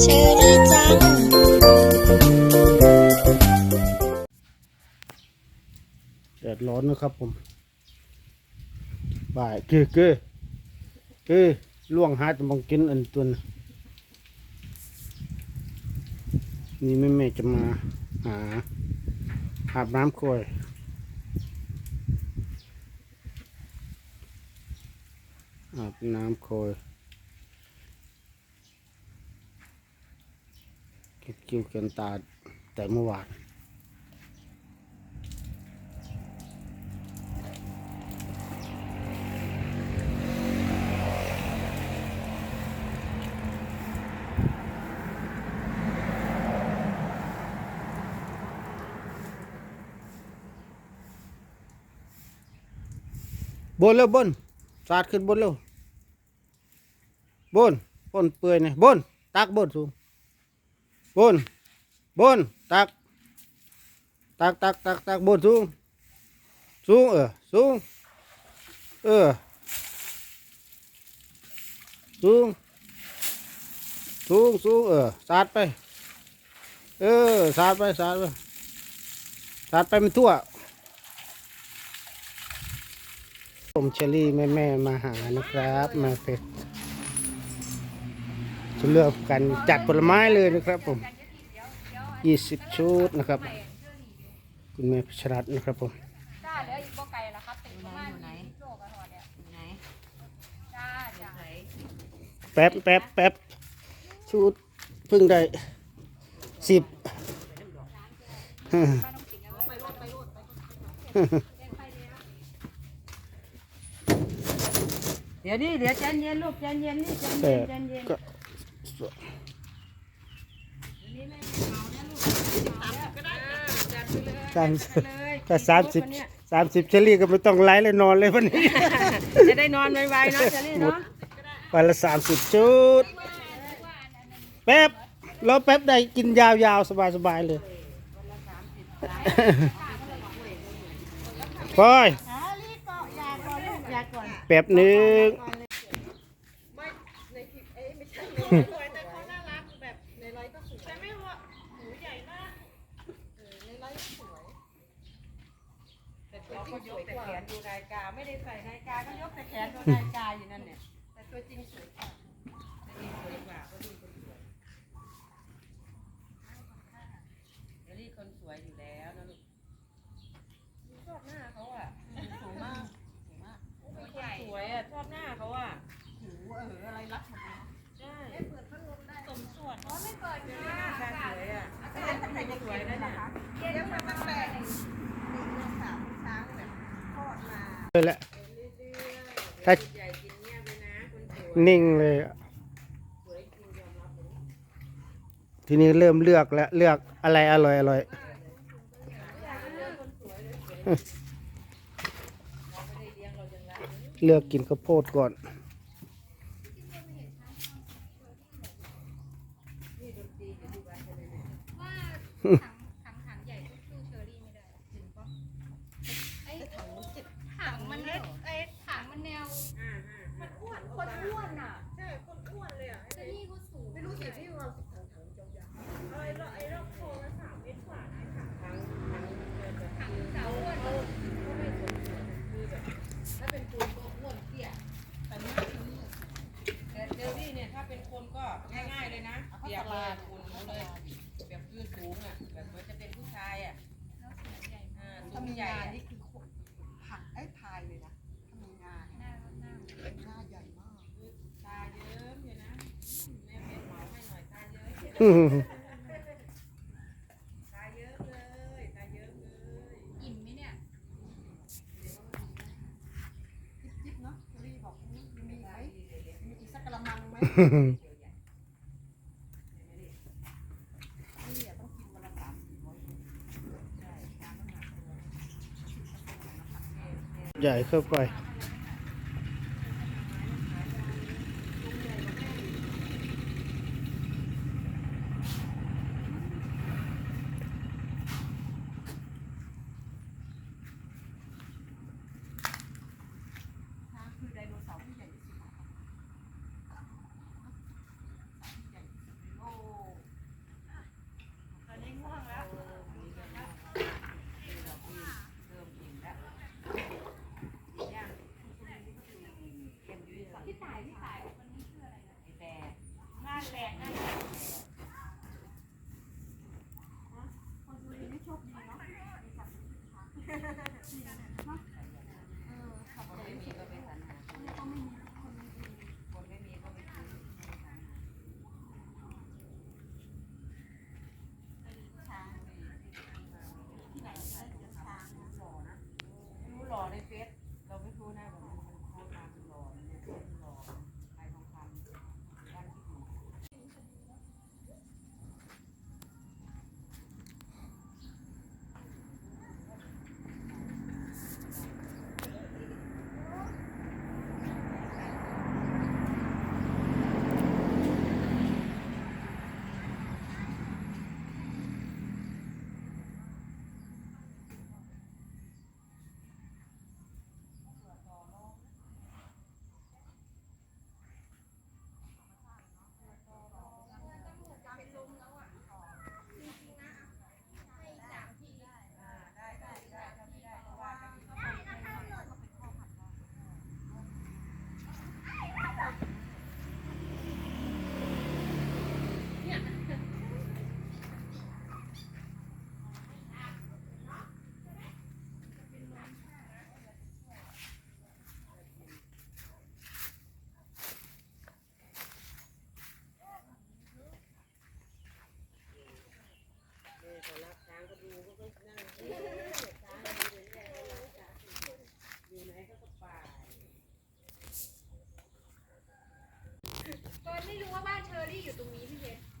เชอรี่จัง แดดร้อนนะครับผม บ่ายเก้อเก้อเก้อล่วงหาจะมองกินอันตัวนนี่แม่แม่จะมาหาอาบน้ำคอย อาบน้ำคอยเก็บคิ้วเขียนตาแต่เมื่อวานบนเร็วบนสาดขึ้นบนเร็ว บนบนเปื่อยเนี่ยบนตักบนสูงบนบนตัก ตักตักตักตักบนสูงสูงเออสูงเออสูงสูงสูงเออสาดไป เออสาดไปสาดไปสาดไปมันทั่วผมเชอรี่แม่แม่มาหานะครับ มาเป็ด จะเลือกกันจัดผลไม้เลยนะครับผมยี่สิบชุดนะครับ คุณแม่พิชรัตน์นะครับผมจ้าเหลืออีกบ่ไก่ละครับติดประมาณยี่สิบโลกระทอดเนี่ยไหนจ้าจ้าแป๊บแป๊บแป๊บชุดเพิ่งได้สิบเดี๋ยวนี่เดี๋ยวใจเย็นลูกใจเย็นนี่ใจแปเย็นดใจเย็นก็ สามสิบก็สามสิบสามสิบเชอรี่ก็ไม่ต้องไล่เลยนอนเลยวันนี้ จะได้นอนไวๆเนาะเจลี่เนาะวันละสามสิบชุด แป๊บรอแป๊บได้กินยาวๆ สบายๆเลยพอยแป๊บหนึ่งเราก็ ยกแต่แขนดูรายกาไม่ได้ใส่รายกาก็ยกแต่แขนดูรายกาอยู่นั่นเนี่ยแต่ตัวจริงสวยกว่าตัวจริงสวยกว่าก็ดีคนสวยเจลี่คนสวยอยู่แล้วนะลูกชอบหน้าเขาอะสูงมากสูงมากคนสวยอะชอบหน้าเขาอะหูเอออะไรรักหมดเลยใช่เปิดพัดลมได้สมส่วนอ๋อไม่เปิดค่ะหน้าตาสวยอะอากาศเป็นสวยนะเนี่ย เดี๋ยวมันแปลก เลยแหละถ้าใหญ่กินเนี่ยเลยนะนิ่งเลย ทีนี้เริ่มเลือกแล้วเลือกอะไรอร่อยอร่อยเลือกกินข้าวโพดก่อนว่า ถ้างมีใหญ่งานอะนี่คือหักไอ้พายเลยนะถ้ามีงานหน้าหน้าหน้าใหญ่มากตาเยิ้มอยู่นะแม่เพชรเหมาให้หน่อยตาเยิ้มตาเยิ้มเลยตาเยิ้มเลยอิ่มไหมเนี่ยจิ๊บๆเนาะเชอรี่บอกมีมีไหมมีอีกสักกระมังไหมนี่อะต้องกินวันละสามสี่ร้อยคนใช่น้ำน้ำหนักตัว ใหญ่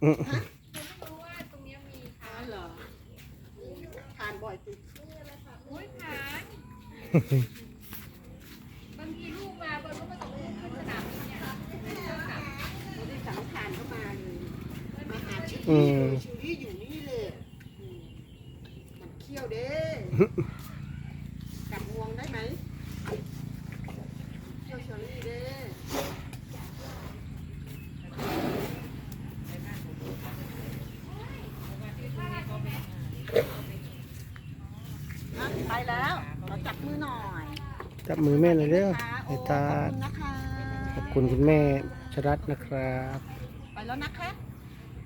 ผ่านบ่อยติดอุ้ยผานบางทีลูกมาเฟิร์นก็มาส่งลูกขึ้นสนามบินเนี่ยวันที่สามผ่านเข้ามาเลยมาหาชิวอืมชิวรี่อยู่นี่เลยอืมมันเขี้ยวเด้กัดงวงได้ไหมเขี้ยวเชอรี่เด้อะไปแล้วเราจับมือหน่อย จับมือแม่หน่อยเด้อค่ะให้โอ้ตาขอบคุณนะคะขอบคุณคุณแม่ชรัตน์นะครับ ไปแล้วนะคะ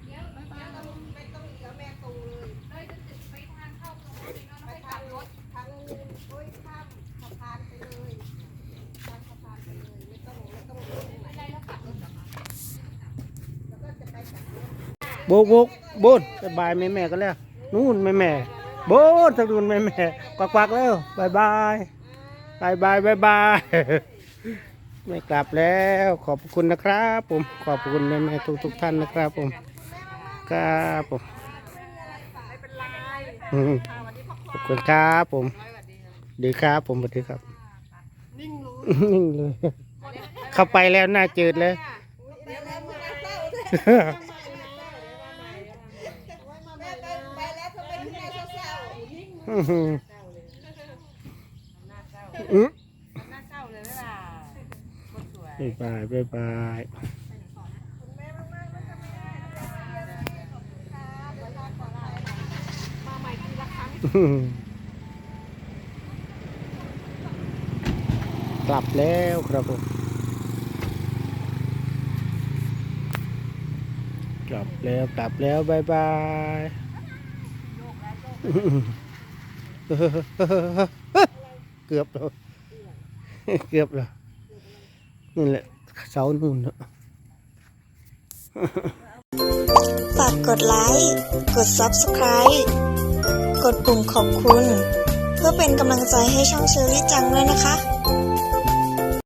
เดี๋ยวบ๊ายบายไม่ต้องเหลือแม่ตูเลยเลยจะติดไปทางเข้าตรงนี้เนาะไปไปขัขับบรรถถทางโอ้ยข้ามสะพานไปเลยข้ามสะพานไปเลยไม่ต้องไม่ต้องลงไหนอะไรแล้วขับรถเหรอคะแล้วก็จะไปกับรถโบกโบกโบนบายบายแม่แม่ก็แล้วนู่นแม่แม่โบนทางนู่นแม่แม่กวักกวักแล้วบายบาย บายบายบายบายไม่กลับแล้วขอบคุณนะครับ ผมขอบคุณแม่แม่ทุกทุกๆท่านนะครับ ผมครับผมขอบคุณครับผมดีครับ ผมสวัสดีครับ นิ่งเลยเข้าไปแล้วหน้าจืดเลยเดี๋ยวแล้วมึงเศร้าเลยแม่ไปแล้วทำไมถึงเศร้า อื้อทำหน้าเศร้าเลยเวลาคนสวยบายบายบายบายคุณแม่มากๆนะคะแม่ขอบคุณค่ะเดี๋ยวรอขอไลน์หน่อยมาใหม่ทีละครั้งอื้อหือกลับแล้วครับผมกลับแล้วกลับแล้วบายบายเกือบแล้วเกือบแล้วนี่แหละเสานู่นนะฝากกดไลค์ กด Subscribe กดปุ่มขอบคุณ เพื่อเป็นกำลังใจให้ช่องเชอรี่จังด้วยนะคะ